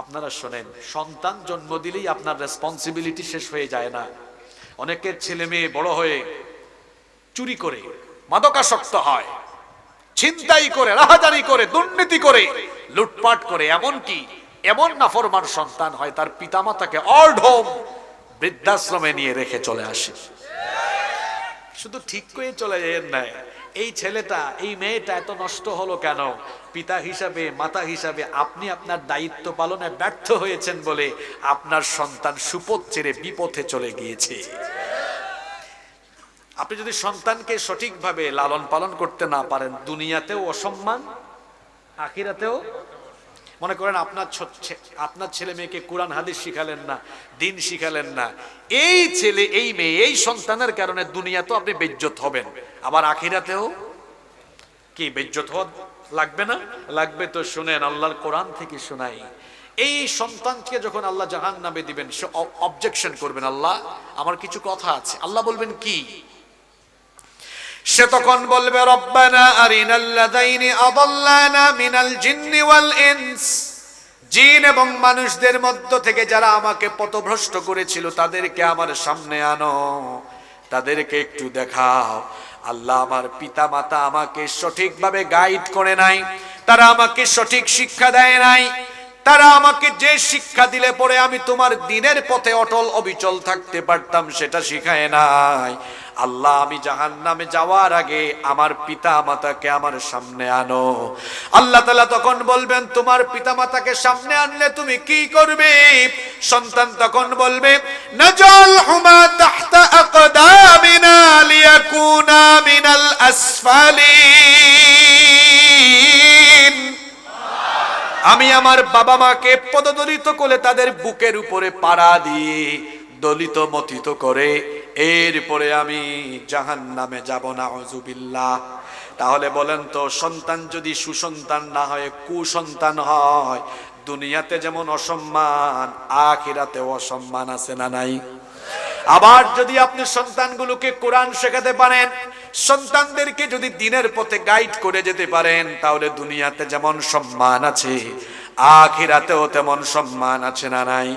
আপনারা শোনেন, সন্তান জন্ম দিলেই আপনার রেসপন্সিবিলিটি শেষ হয়ে যায় না। অনেকের ছেলে মেয়ে বড় হয়ে চুরি করে, মাদকাসক্ত হয়, ছিনতাই করে, রাহাজানি করে, দুর্নীতি করে, লুটপাট করে এমন কি এমন নাফরমান সন্তান হয় তার পিতামাতাকে হোম বৃদ্ধাশ্রমে নিয়ে রেখে চলে আসে। শুধু ঠিক করে চলে যায় না এই ছেলেটা, এই মেয়েটা এত নষ্ট হলো কেন? পিতা হিসাবে, মাতা হিসাবে আপনি আপনার দায়িত্ব পালনে ব্যর্থ হয়েছেন বলে আপনার সন্তান সুপথ ছেড়ে বিপথে চলে গিয়েছে। আপনি যদি সন্তানকে সঠিকভাবে লালন পালন করতে না পারেন, দুনিয়াতেও অসম্মান, আখিরাতেও মনে করেন আপনার আপনার ছেলে মেয়েকে কোরআন, হাদিস শিখালেন না, দিন শিখালেন না। এই ছেলে, এই মেয়ে, এই সন্তানের কারণে দুনিয়া তো আপনি বেজ্জত হবেন। আবার আখিরাতেও? কি, বেজ্জত হওয়া লাগবে না? লাগবে তো শুনেন, আল্লাহর কোরআন থেকে শোনাই। এই সন্তানকে যখন আল্লাহ জাহান নামে দিবেন, সে অবজেকশন করবেন, আল্লাহ, আমার কিছু কথা আছে। আল্লাহ বলবেন কি? সে তখন বলবে, রব্বানা আরিনাল্লাযাইনি আদাল্লানা মিনাল জিন্নি ওয়াল ইনস। জিন এবং মানুষদের মধ্য থেকে যারা আমাকে পথভ্রষ্ট করেছিল, তাদেরকে আমার সামনে আনো, তাদেরকে একটু দেখাও। আল্লাহ আমার পিতা মাতা আমাকে সঠিকভাবে গাইড করে নাই, তারা আমাকে সঠিক শিক্ষা দেয় নাই। তারা আমাকে যে শিক্ষা দিলে পরে আমি তোমার দিনের পথে অটল অবিচল থাকতে পারতাম, সেটা শিখায় নাই। আল্লাহ, আমি জাহান নামে যাওয়ার আগে আমার পিতা মাতাকে আমার সামনে আনো। আল্লাহ তালা তখন বলবেন, তোমার পিতা মাতাকে সামনে আনলে তুমি কি করবে? সন্তান তখন বলবে নজল হুমা আমি আমার বাবা মাকে পদদলিত করে তাদের বুকের উপরে পাড়া দিয়ে দলিত মথিত করে, এরপরে আমি জাহান নামে যাব না অজুবিল্লাহ তাহলে বলেন তো, সন্তান যদি সুসন্তান না হয়, কুসন্তান হয়, দুনিয়াতে যেমন অসম্মান আখিরাতে অসম্মান আছে না নাই? আবার যদি আপনি সন্তানগুলোকে কোরআন শেখাতে পারেন, সন্তানদেরকে যদি দিনের পথে গাইড করে যেতে পারেন, তাহলে দুনিয়াতে যেমন সম্মান আছে, আখিরাতেও তেমন সম্মান আছে না নাই?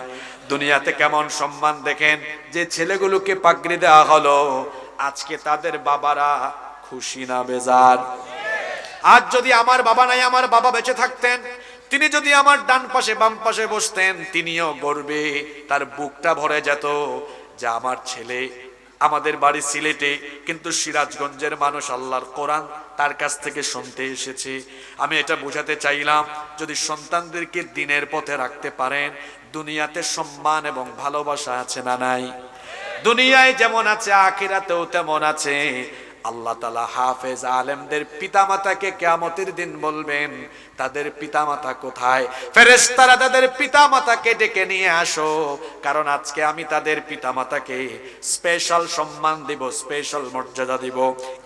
দুনিয়াতে কেমন সম্মান দেখেন? যে ছেলেগুলোকে পাগড়ি দেওয়া হলো, আজকে তাদের বাবারা খুশি না বেজার। আজ যদি আমার বাবা নাই, আমার বাবা বেঁচে থাকতেন, তিনি যদি আমার ডান পাশে, বাম পাশে বসতেন, তিনিও গর্বে তার বুকটা ভরে যেত। যে আমার ছেলে, আমাদের বাড়ি সিলেটে, কিন্তু সিরাজগঞ্জের মানুষ আল্লাহর কোরআন তার কাছ থেকে শুনতে এসেছে। আমি এটা বোঝাতে চাইলাম, যদি সন্তানদেরকে দিনের পথে রাখতে পারেন, দুনিয়াতে সম্মান এবং ভালোবাসা আছে না নাই? দুনিয়ায় যেমন আছে, আখিরাতেও তেমন আছে। আল্লাহ তালা হাফেজ আলেমদের পিতামাতাকে কেয়ামতের দিন বলবেন, তাদের পিতামাতা কোথায়? ফেরেশতারা তাদের পিতামাতাকে ডেকে নিয়ে আসো, কারণ আজকে আমি তাদের পিতামাতাকে স্পেশাল সম্মান দিব, স্পেশাল মর্যাদা দিব।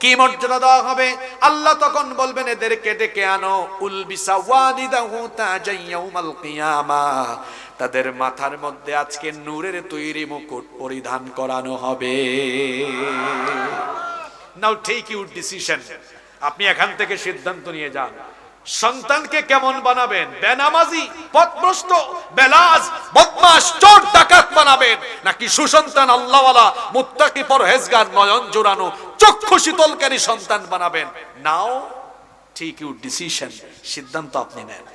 কি মর্যাদা দেওয়া হবে? আল্লাহ তখন বলবেন, এদেরকে ডেকে আনো, উলবিসা ওয়ালিদাহু তাজাইয়াউমাল কিয়ামা। তাদের মাথার মধ্যে আজকে নূরের তৈরি মুকুট পরিধান করানো হবে। নাও টেক ইউর ডিসিশন আপনি এখান থেকে সিদ্ধান্ত নিয়ে যান। সন্তানকে কেমন বানাবেন? বেনামাজি পথভ্রষ্ট বেলাজ বদমাস চোর, ডাকাত বানাবেন। নাকি সুসন্তান, আল্লাহওয়ালা, মুত্তাকি, পরহেজগার, নয়ন জোড়ানো, চক্ষু শীতলকারী সন্তান বানাবেন? নাও টেক ইউর ডিসিশন সিদ্ধান্ত আপনি নেন।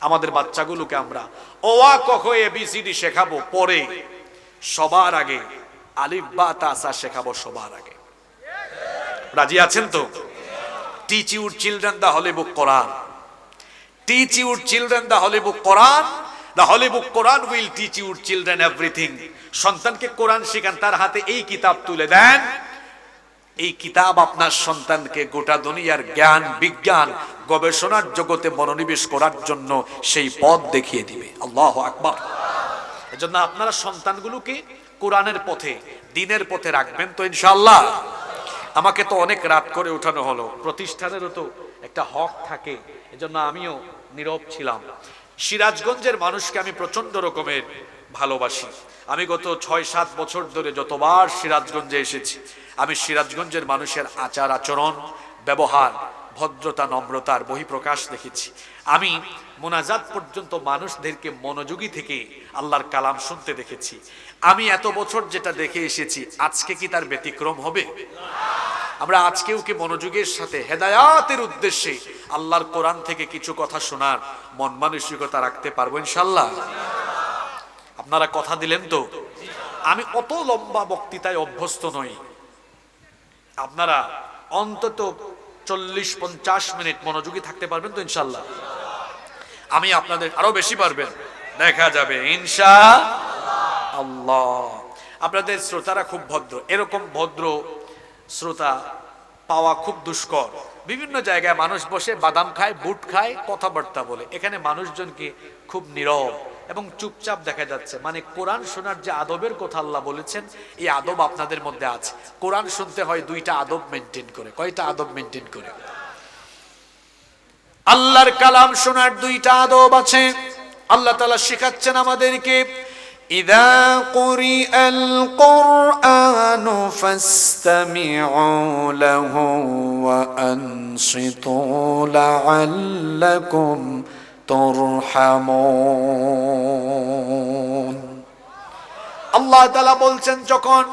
আমাদের বাচ্চাগুলোকে আমরা ওয়া কখ এবিসিডি শেখাবো পরে। সবার আগে আলিফ, বা তাসা শেখাবো সবার আগে। রাজি আছেন তো? Teach your children the holy book Quran teach your children the holy book Quran the holy book Quran will teach your children everything সন্তানকে কোরআন শিখান, তার হাতে এই কিতাব তুলে দেন। এই কিতাব আপনার সন্তানকে গোটা দুনিয়ার জ্ঞান, বিজ্ঞান, গবেষণার জগতে মনোনিবেশ করার জন্য সেই পথ দেখিয়ে দিবে। আল্লাহ আকবার। এজন্য আপনারা সন্তানগুলোকে কোরআনের পথে, দিনের পথে রাখবেন তো ইনশাআল্লাহ। আমাকে তো অনেক রাত করে উঠানো হলো। প্রতিষ্ঠানেরও তো একটা হক থাকে, এজন্য আমিও নীরব ছিলাম। সিরাজগঞ্জের মানুষকে আমি প্রচণ্ড রকমের ভালোবাসি। আমি গত ছয় সাত বছর ধরে যতবার সিরাজগঞ্জে এসেছি, আমি সিরাজগঞ্জের মানুষের আচার আচরণ, ব্যবহার, ভদ্রতা, নম্রতার বহিঃপ্রকাশ দেখেছি। আমি মোনাজাত পর্যন্ত মানুষদেরকে মনোযোগী থেকে আল্লাহর কালাম শুনতে দেখেছি। আমি এত বছর যেটা দেখে এসেছি, আজকে কি তার ব্যতিক্রম হবে? আমরা আজকেও কি মনোযোগের সাথে, হেদায়াতের উদ্দেশ্যে আল্লাহর কোরআন থেকে কিছু কথা শোনার মন মানসিকতা রাখতে পারব ইনশাল্লাহ আপনারা কথা দিলেন তো? আমি অত লম্বা বক্তৃতায় অভ্যস্ত নই। আপনারা অন্তত চল্লিশ পঞ্চাশ মিনিট মনোযোগী থাকতে পারবেন তো ইনশাল্লাহ আমি আপনাদের আরও বেশি পারবেন। দেখা যাবে, ইনশা আল্লাহ। আপনাদের শ্রোতারা খুব ভদ্র, এরকম ভদ্র শ্রোতা পাওয়া খুব দুষ্কর। বিভিন্ন জায়গায় মানুষ বসে বাদাম খায়, বুট খায়, কথাবার্তা বলে। এখানে মানুষজনকে খুব নীরব এবং চুপচাপ দেখা যাচ্ছে। মানে কোরআন শোনার যে আদবের কথা আল্লাহ বলেছেন, এই আদব আপনাদের মধ্যে আছে। কোরআন শুনতে হয় দুইটা আদব মেনটেন করে। কয়টা আদব মেনটেন করে? আল্লাহর কালাম শোনার দুইটা আদব আছে আল্লাহ তালা শেখাচ্ছেন আমাদেরকে إذا قرئ القرآن فاستمعوا له وأنصتوا لعلكم ترحمون আল্লাহ তালা বলছেন যখন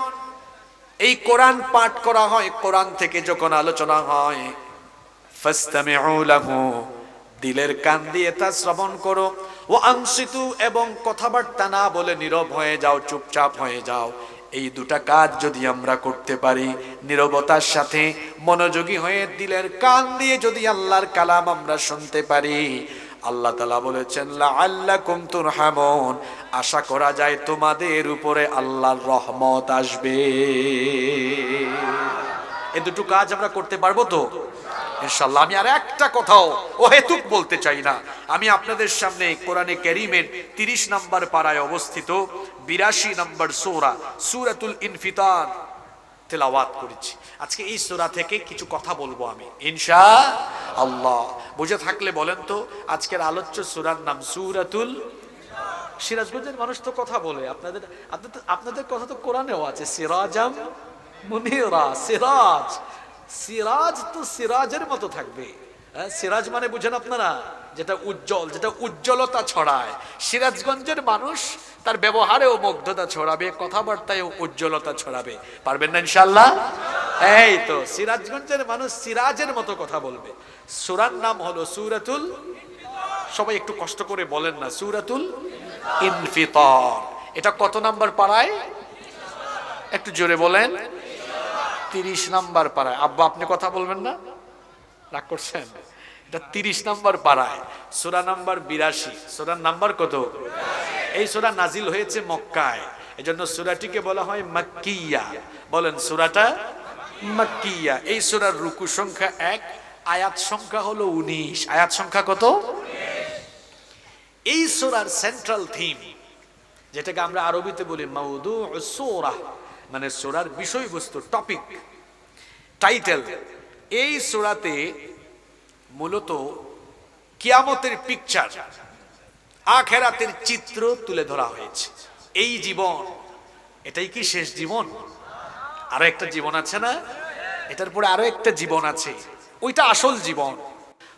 এই কোরআন পাঠ করা হয় কোরআন থেকে যখন আলোচনা হয় ফাস্তামিউ লাহু দিলের কান দিয়ে তা শ্রবণ করো। ও আংসিতু এবং কথাবার্তা না বলে নীরব হয়ে যাও, চুপচাপ হয়ে যাও। এই দুটা কাজ যদি আমরা করতে পারি, নীরবতার সাথে মনোযোগী হয়ে দিলের কান দিয়ে যদি আল্লাহর কালাম আমরা শুনতে পারি, আল্লাহ তালা বলেছেন আল্লাহ কুমতুর হামন আশা করা যায় তোমাদের উপরে আল্লাহর রহমত আসবে। এ দুটো কাজ আমরা করতে পারব তো? ইনশাল্লাহ আমি আর একটা কথাও ও হেতুক বলতে চাই না। আমি আপনাদের সামনে কোরআনে ক্যারিমের তিরিশ নম্বর পাড়ায় অবস্থিত বিরাশি নম্বর সোরা, সুরাতুল ইনফিতার তেলাওয়াত করেছি। আজকে এই সোরা থেকে কিছু কথা বলব আমি। ইনশা আল্লাহ বুঝে থাকলে বলেন তো, আজকের আলোচ্য সুরার নাম সুরাতুল সিরাজগঞ্জের মানুষ তো কথা বলে, আপনাদের আপনাদের আপনাদের কথা তো কোরআনেও আছে, সিরাজাম মুনিরা সিরাজ। সিরাজ তো সিরাজের মতো থাকবে। হ্যাঁ, সিরাজ মানে বুঝেন আপনারা যেটা উজ্জ্বল যেটা উজ্জ্বলতা ছড়ায়। সিরাজগঞ্জের মানুষ তার ব্যবহারেও মুগ্ধতা ছড়াবে কথাবার্তায়ও উজ্জ্বলতা ছড়াবে। পারবেন না ইনশাল্লাহ এই তো সিরাজগঞ্জের মানুষ সিরাজের মতো কথা বলবে। সুরার নাম হলো সুরাতুল সবাই একটু কষ্ট করে বলেন না সুরাতুল ইনফিতর। এটা কত নাম্বার পাড়ায়? একটু জোরে বলেন। তিরিশ নাম্বার পাড়ায়। আব্বা, আপনি কথা বলবেন না? রাগ করছেন? এটা তিরিশ নাম্বার পাড়ায়। সোরা নাম্বার বিরাশি। সোরার নাম্বার কত? এই সোরা নাজিল হয়েছে মক্কায়। এজন্য সুরাটিকে বলা হয় মাক্কিয়া। বলেন, সুরাটা মাক্কিয়া। এই সুরার রুকু সংখ্যা এক, আয়াত সংখ্যা হলো উনিশ। আয়াত সংখ্যা কত? এই সোরার সেন্ট্রাল থিম যেটাকে আমরা আরবিতে বলি মাউদু সোরা। মানে সোরার বিষয়বস্তু টপিক টাইটেল এই সোরাতে মূলত কিয়ামতের পিকচার আখেরাতের চিত্র তুলে ধরা হয়েছে। এই জীবন, এটাই কি শেষ জীবন? আরও একটা জীবন আছে না? এটার পরে আরও একটা জীবন আছে। ওইটা আসল জীবন।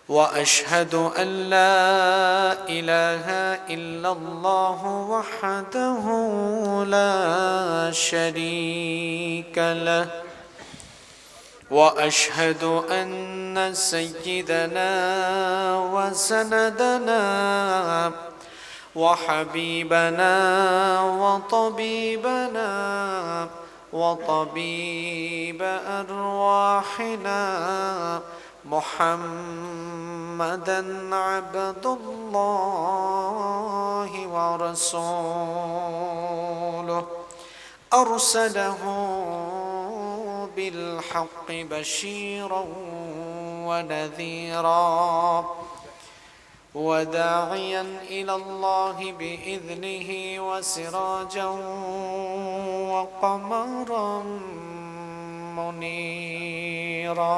وأشهد أن لا إله إلا الله وحده لا شريك له. وأشهد أن سيدنا وسندنا وحبيبنا وطبيبنا وطبيب أرواحنا محمدا عبد الله ورسوله. أرسله بالحق بشيرا ونذيرا وداعيا إلى الله بإذنه وسراجا وقمرا منيرا.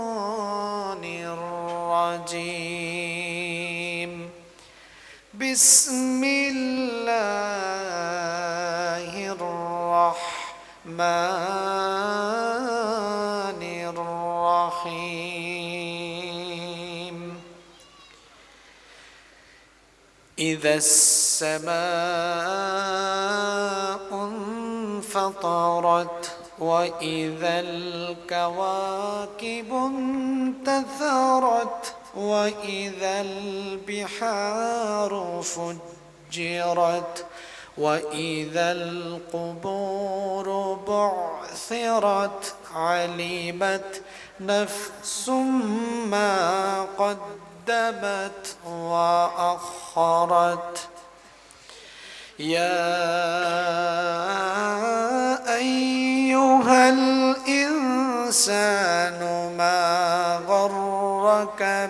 بسم الله الرحمن الرحيم. إذا السماء انفطرت وإذا الكواكب انتثرت وإذا البحار فجرت وإذا القبور بعثرت علمت نفس ما قدمت وأخرت يا أيها الإنسان ما غرك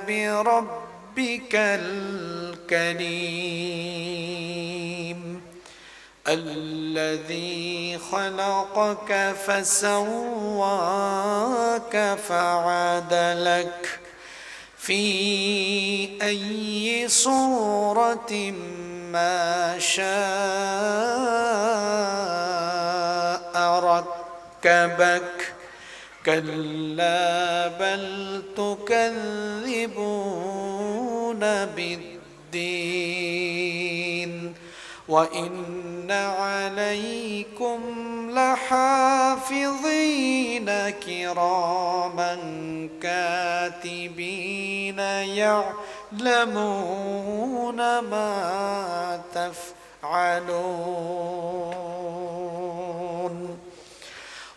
بربك الكريم. الذي خلقك فسواك فعدلك. في أي صورة ما شاء ركبك. كلا بل تكذبون بالدين وإن عليكم لحافظين كراما كاتبين يعلمون ما تفعلون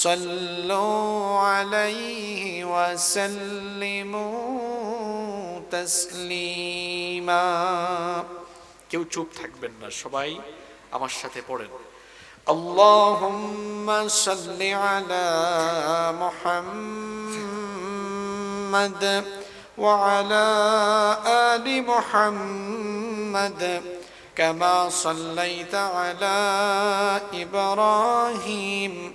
صلوا عليه وسلموا تسليما কেউ চুপ থাকবেন না সবাই আমার সাথে পড়েন اللهم صل على محمد وعلى آل محمد كما صليت على إبراهيم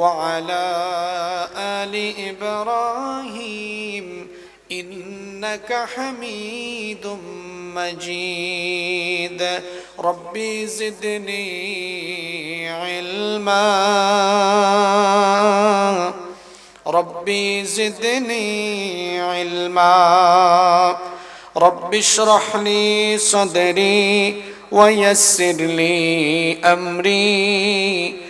وعلى آل إبراهيم إنك حميد مجيد. ربي زدني علما. ربي زدني علما. رب اشرح لي صدري ويسر لي أمري.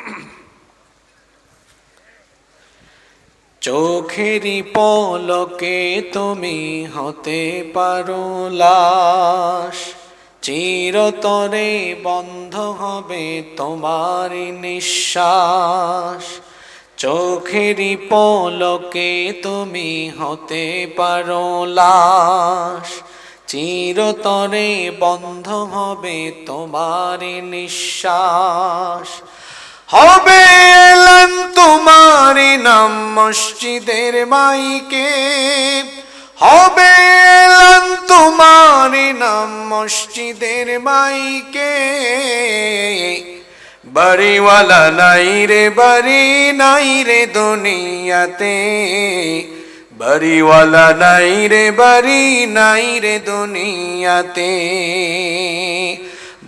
চোখেরই পলকে তুমি হতে পারো লাশ। চিরতরে বন্ধ হবে তোমার নিঃশ্বাস। চোখেরই পলকে তুমি হতে পারো লাশ। চিরতরে বন্ধ হবে তোমার নিঃশ্বাস। হবে এলান নাম মসজিদের মাইকে। হবে এলান নাম মসজিদের মাইকে। বাড়িওয়ালা নাই রে, বাড়ি নাই রে দুনিয়াতে। বাড়িওয়ালা নাই রে, বাড়ি নাই রে দুনিয়াতে।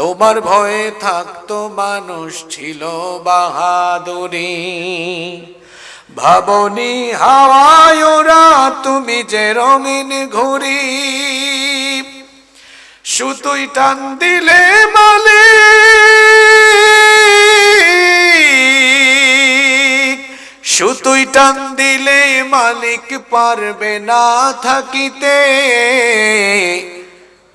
তোমার ভয়ে থাকতো মানুষ ছিল বাহাদুরি। ভাবনি হাওয়ায় ওরা তুমি যে রঙিন ঘুরি সুতুই টান দিলে মালিক। সুতুই টান দিলে মালিক পারবে না থাকিতে।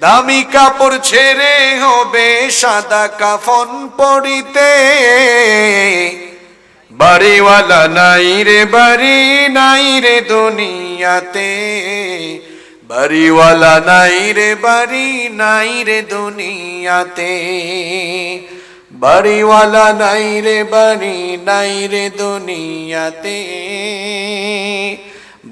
দামি কাপড় ছেড়ে হবে সাদা কাফন পড়িতে বাড়িওয়ালা নাই রে, বাড়ি নাই রে দুনিয়াতে। বাড়িওয়ালা নাই রে, বাড়ি নাই রে দুনিয়াতে। বাড়িওয়ালা নাই রে, বাড়ি নাই রে দুনিয়াতে।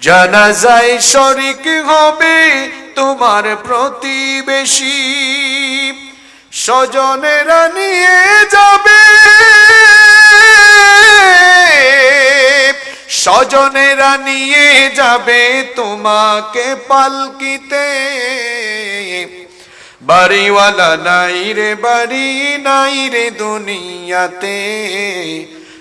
যায় শরিক হবে তোমার প্রতিবেশী। স্বজনেরা নিয়ে যাবে। স্বজনেরা নিয়ে যাবে তোমাকে পালকিতে। বাড়িওয়ালা নাই রে, বাড়ি নাই রে দুনিয়াতে।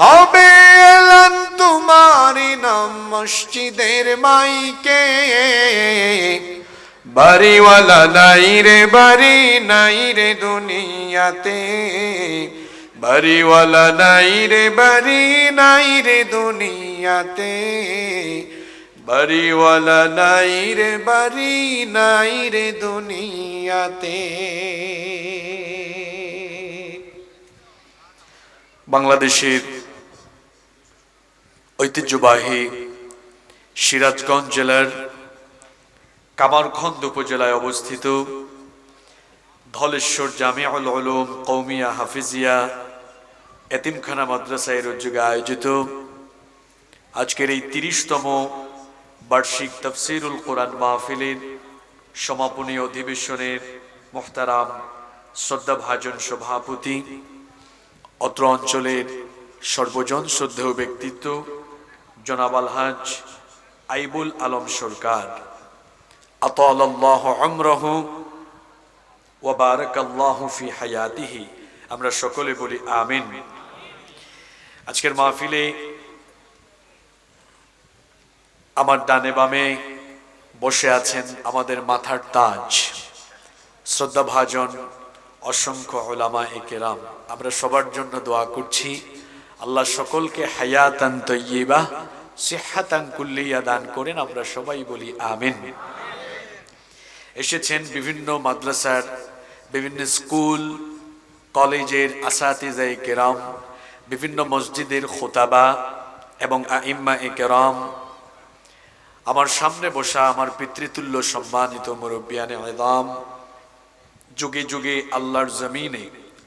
হবে এলান তোমার নাম মসজিদের মাইকে। বাড়িওয়ালা নাই রে, বাড়ি নাই রে দুনিয়াতে। বাড়িওয়ালা নাই রে, বাড়ি নাই রে দুনিয়াতে। বাড়িওয়ালা নাই রে, বাড়ি নাই রে দুনিয়াতে। বাংলাদেশের ঐতিহ্যবাহী সিরাজগঞ্জ জেলার কামারখন্দ উপজেলায় অবস্থিত ধলেশ্বর জামিউল উলুম কৌমিয়া হাফিজিয়া এতিমখানা মাদ্রাসায় উদ্যোগে আয়োজিত আজকের এই তিরিশতম বার্ষিক তফসিরুল কোরআন মাহফিলের সমাপনী অধিবেশনের মোহতারাম শ্রদ্ধাভাজন সভাপতি, অত্র অঞ্চলের সর্বজন শ্রদ্ধেয় ব্যক্তিত্ব জনাব আলহাজ আইবুল আলম সরকার। ওয়াবারাকাল্লাহু ফি হায়াতিহি। আমরা সকলে বলি আমিন। আজকের মাহফিলে আমার ডানে বামে বসে আছেন আমাদের মাথার তাজ। শ্রদ্ধাভাজন অসংখ্য ওলামা একেরাম আমরা সবার জন্য দোয়া করছি। আল্লাহ সকলকে হায়াতান তৈবা সিহাতান কুল্লিয়া দান করেন, আমরা সবাই বলি আমিন। এসেছেন বিভিন্ন মাদ্রাসার, বিভিন্ন স্কুল, কলেজের আসাতিজাই কেরাম, বিভিন্ন মসজিদের খোতাবা এবং আইম্মা এ কেরাম। আমার সামনে বসা আমার পিতৃতুল্য সম্মানিত মুরব্বিয়ানে আদাম যুগে যুগে আল্লাহর জমিনে,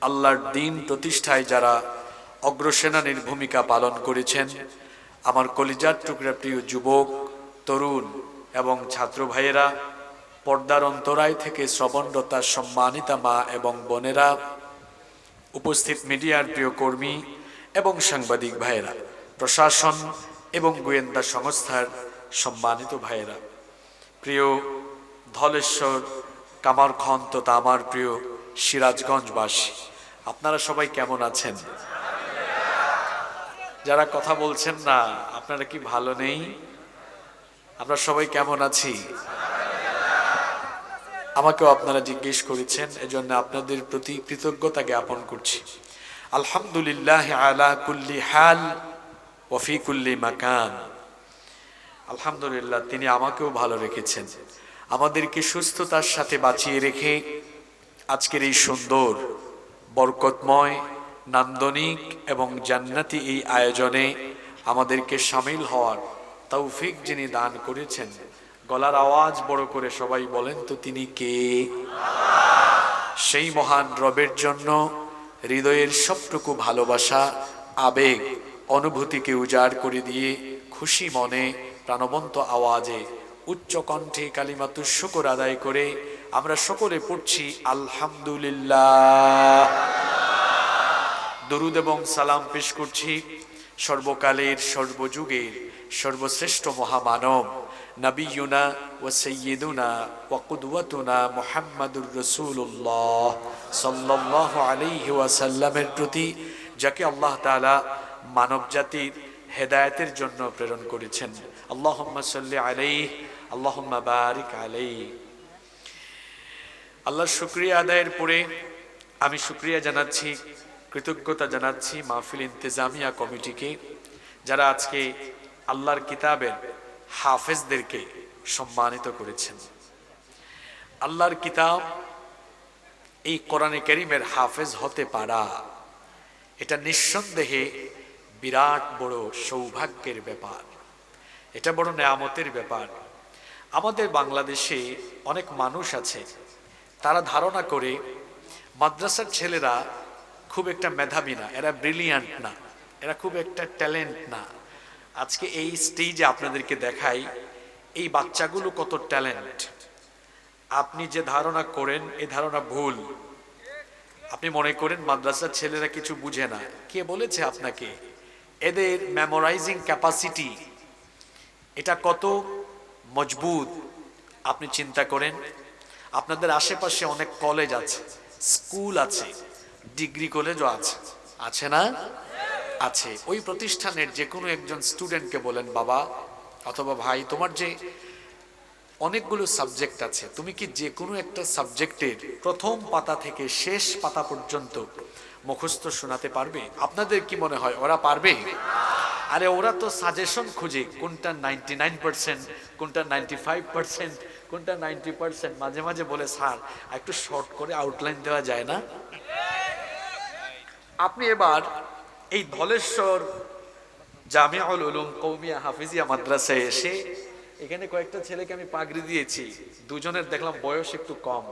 আল্লাহর দিন প্রতিষ্ঠায় যারা অগ্রসেনানীর ভূমিকা পালন করেছেন আমার কলিজার টুকরা প্রিয় যুবক, তরুণ এবং ছাত্র ভাইয়েরা, পর্দার অন্তরায় থেকে শ্রবণরতা সম্মানিতা মা এবং বোনেরা, উপস্থিত মিডিয়ার প্রিয় কর্মী এবং সাংবাদিক ভাইয়েরা, প্রশাসন এবং গোয়েন্দা সংস্থার সম্মানিত ভাইয়েরা। প্রিয় ধলেশ্বর কামারখন তথা আমার প্রিয় সিরাজগঞ্জবাসী, আপনারা সবাই কেমন আছেন? যারা কথা বলছেন না, আপনারা কি ভালো নেই? আমরা সবাই কেমন আছি? আমাকেও আপনারা জিজ্ঞেস করেছেন, এজন্য আপনাদের প্রতি কৃতজ্ঞতা জ্ঞাপন করছি। আলহামদুলিল্লাহ আলা কুল্লি হাল ওফি কুল্লি মাকান। আলহামদুলিল্লাহ, তিনি আমাকেও ভালো রেখেছেন। আমাদেরকে সুস্থতার সাথে বাঁচিয়ে রেখে আজকের এই সুন্দর, বরকতময় নান্দনিক এবং জান্নাতি এই আয়োজনে আমাদেরকে সামিল হওয়ার তৌফিক যিনি দান করেছেন। গলার আওয়াজ বড় করে সবাই বলেন তো তিনি কে? সেই মহান রবের জন্য হৃদয়ের সবটুকু ভালোবাসা, আবেগ, অনুভূতিকে উজাড় করে দিয়ে খুশি মনে প্রাণবন্ত আওয়াজে উচ্চ কণ্ঠে কালিমাতু শুকর আদায় করে আমরা সকলে পড়ছি আলহামদুলিল্লাহ। দরুদ এবং সালাম পেশ করছি সর্বকালের, সর্বযুগের, সর্বশ্রেষ্ঠ মহামানব, নবীনা ও সৈয়দুনা ও মোহাম্মদুর রসুল্লাহ সাল্লাহ আলাইহি ওয়াসাল্লামের প্রতি, যাকে আল্লাহ তাআলা মানব জাতির হেদায়েতের জন্য প্রেরণ করেছেন। আল্লাহুম্মা সাল্লি আলাইহি, আল্লাহুম্মা বারিক আলাইহি। আল্লাহর শুক্রিয়া আদায়ের পরে আমি শুক্রিয়া জানাচ্ছি কৃতজ্ঞতা জানাচ্ছি মাহফিল ইন্তেজামিয়া কমিটিকে, যারা আজকে আল্লাহর কিতাবের হাফেজদেরকে সম্মানিত করেছেন। আল্লাহর কিতাব এই কোরআনে করিমের হাফেজ হতে পারা, এটা নিঃসন্দেহে বিরাট বড় সৌভাগ্যের ব্যাপার। এটা বড় নেয়ামতের ব্যাপার। আমাদের বাংলাদেশে অনেক মানুষ আছে, তারা ধারণা করে মাদ্রাসার ছেলেরা খুব একটা মেধাবী না, এরা ব্রিলিয়ান্ট না, এরা খুব একটা ট্যালেন্ট না। আজকে এই স্টেজে আপনাদেরকে দেখাই, এই বাচ্চাগুলো কত ট্যালেন্ট আপনি যে ধারণা করেন এই ধারণা ভুল। আপনি মনে করেন মাদ্রাসার ছেলেরা কিছু বুঝে না। কে বলেছে আপনাকে? এদের মেমোরাইজিং ক্যাপাসিটি এটা কত মজবুত। আপনি চিন্তা করেন, আপনাদের আশেপাশে অনেক কলেজ আছে স্কুল আছে। ডিগ্রি কলেজও আছে। আছে না? আছে। ওই প্রতিষ্ঠানের যে কোনো একজন স্টুডেন্টকে বলেন, বাবা অথবা ভাই, তোমার যে অনেকগুলো সাবজেক্ট আছে, তুমি কি যে কোনো একটা সাবজেক্টের প্রথম পাতা থেকে শেষ পাতা পর্যন্ত মুখস্থ শোনাতে পারবে? আপনাদের কি মনে হয়, ওরা পারবে? আরে ওরা তো সাজেশন খুঁজে, কোনটা নাইনটি নাইন পার্সেন্ট কোনটা নাইনটি ফাইভ পার্সেন্ট কোনটা নাইনটি পার্সেন্ট মাঝে মাঝে বলে, স্যার, একটু শর্ট করে আউটলাইন দেওয়া যায় না? আপনি এবার এই ধলেশ্বর জামিউল উলুম কৌমিয়া হাফিজিয়া মাদ্রাসায় এসে এখানে কয়েকটা ছেলেকে আমি পাগড়ি দিয়েছি। দুজনের দেখলাম বয়স একটু কম।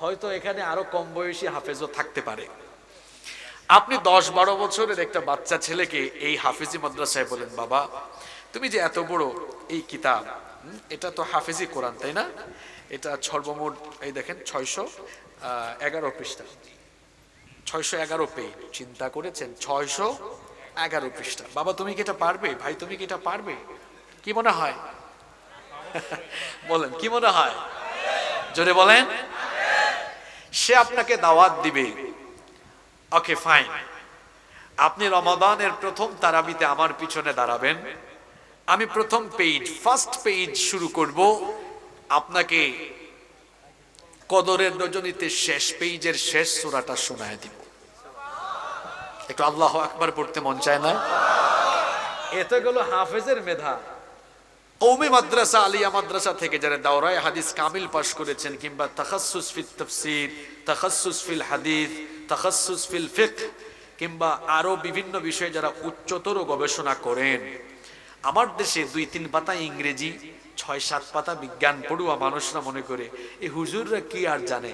হয়তো এখানে আরও কম বয়সী হাফেজও থাকতে পারে। আপনি দশ বারো বছরের একটা বাচ্চা ছেলেকে এই হাফিজি মাদ্রাসায় বলেন, বাবা, তুমি যে এত বড় এই কিতাব এটা তো হাফিজি কোরআন, তাই না? এটা সর্বমোট এই দেখেন, ছয়শো এগারো পৃষ্ঠা। ছয়শো এগারো পেজ চিন্তা করেছেন, ছয়শো এগারো পৃষ্ঠা। বাবা, তুমি কি এটা পারবে? ভাই, তুমি কি এটা পারবে? কি মনে হয়? বলেন, কি মনে হয়? জোরে বলেন। সে আপনাকে দাওয়াত দিবে। Okay, fine. আপনি রমাদানের প্রথম তারাবিতে আমার পিছনে দাঁড়াবেন। আমি প্রথম পেজ ফার্স্ট পেজ শুরু করব। আপনাকে কদরের রজনীতে শেষ পেজের শেষ সূরাটা শোনায় দিব। একটু আল্লাহ আকবার পড়তে মন চায় না? এত গেল হাফেজের মেধা। কৌমি মাদ্রাসা আলিয়া মাদ্রাসা থেকে যারা দাওরায় হাদিস কামিল পাশ করেছেন কিংবা তাখাসসুস ফিল তাফসীর তাখাসসুস ফিল হাদিস তাখাসসুস ফিল ফিকহ কিংবা আরও বিভিন্ন বিষয়ে যারা উচ্চতর গবেষণা করেন। আমার দেশে দুই তিন পাতা ইংরেজি ছয়, সাত পাতা বিজ্ঞান পড়ুয়া মানুষরা মনে করে এই হুজুররা কি আর জানে?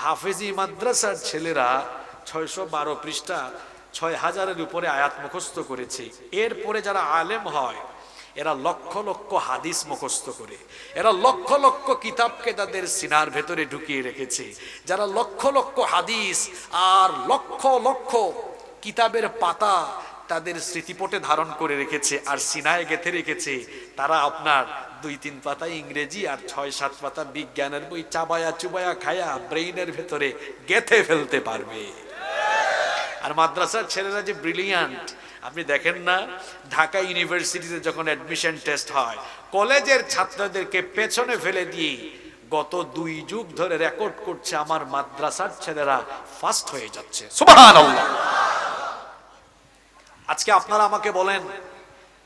হাফেজি মাদ্রাসার ছেলেরা ছয়শো বারো পৃষ্ঠা ছয় হাজারের উপরে আয়াত মুখস্থ করেছে। এরপরে যারা আলেম হয়, এরা লক্ষ লক্ষ হাদিস মুখস্থ করে। এরা লক্ষ লক্ষ কিতাবকে তাদের সিনার ভেতরে ঢুকিয়ে রেখেছে। যারা লক্ষ লক্ষ হাদিস আর লক্ষ লক্ষ কিতাবের পাতা তাদের স্মৃতিপটে ধারণ করে রেখেছে আর সিনায় গেথে রেখেছে। তারা আপনার দুই তিন পাতা ইংরেজি আর ছয় সাত পাতা বিজ্ঞানের বই চাবায়া চুবায়া খায়া ব্রেইনের ভেতরে গেথে ফেলতে পারবে। আর মাদ্রাসার ছেলেরা যে ব্রিলিয়ান্ট, আপনি দেখেন না, ঢাকা ইউনিভার্সিটিতে যখন অ্যাডমিশন টেস্ট হয়, কলেজের ছাত্রদেরকে পেছনে ফেলে দিয়ে গত দুই যুগ ধরে রেকর্ড করছে আমার মাদ্রাসার ছেলেরা ফার্স্ট হয়ে যাচ্ছে। সুবহানাল্লাহ! আজকে আপনারা আমাকে বলেন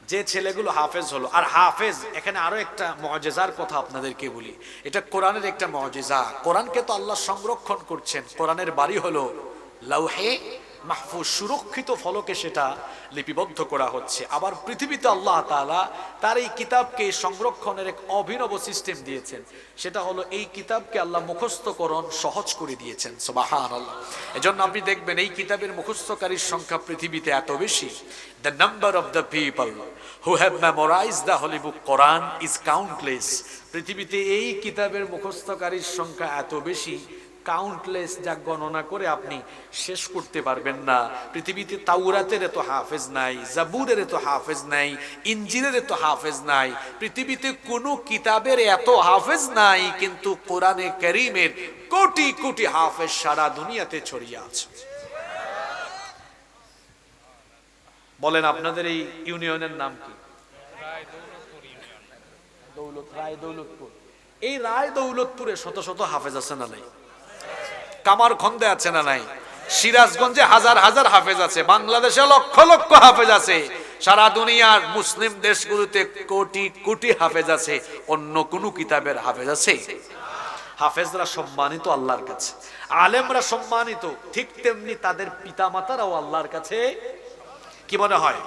যে ছেলেগুলো হাফেজ হলো। আর হাফেজ, এখানে আরও একটা মজেজার কথা আপনাদেরকে বলি। এটা কোরআনের একটা মজেজা। কোরআনকে তো আল্লাহ সংরক্ষণ করছেন। কোরআনের বাড়ি হলো লাউহে মাহফুজ সুরক্ষিত ফলকে সেটা লিপিবদ্ধ করা হচ্ছে। আবার পৃথিবীতে আল্লাহ তাআলা তার এই কিতাবকে সংরক্ষণের এক অভিনব সিস্টেম দিয়েছেন। সেটা হলো এই কিতাবকে আল্লাহ মুখস্থকরণ সহজ করে দিয়েছেন। সুবাহান আল্লাহ এজন্য আপনি দেখবেন এই কিতাবের মুখস্থকারীর সংখ্যা পৃথিবীতে এত বেশি। The number of the people who have memorize the holy book Quran is countless পৃথিবীতে এই কিতাবের মুখস্থকারীর সংখ্যা এত বেশি কাউন্টলেস যা গণনা করে আপনি শেষ করতে পারবেন না। পৃথিবীতে তাওরাতের এত হাফেজ নাই জাবুরের এত হাফেজ নাই ইঞ্জিনের এত হাফেজ নাই পৃথিবীতে কোনো কিতাবের এত হাফেজ নাই কিন্তু কোরআনে করিমের কোটি কোটি হাফেজ সারা দুনিয়াতে ছড়িয়ে আছে। বলেন আপনাদের এই ইউনিয়নের নাম কি? দৌলত রায় দৌলতপুর এই রায় দৌলতপুরে শত শত হাফেজ আছে না নাই? কামার খন্দে আছে না নাই? সিরাজগঞ্জে হাজার হাজার হাফেজ আছে, বাংলাদেশে লক্ষ লক্ষ হাফেজ আছে, সারা দুনিয়ার মুসলিম দেশগুলোতে কোটি কোটি হাফেজ আছে, অন্য কোন কিতাবের হাফেজ আছে? হাফেজরা সম্মানিত আল্লাহর কাছে, আলেমরা সম্মানিত, ঠিক তেমনি তাদের পিতামাতারাও আল্লাহর কাছে। কি মনে হয়?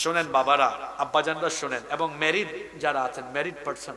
শোনেন বাবারা, আব্বাজানরা শোনেন, এবং ম্যারিড যারা আছেন ম্যারিড পার্সন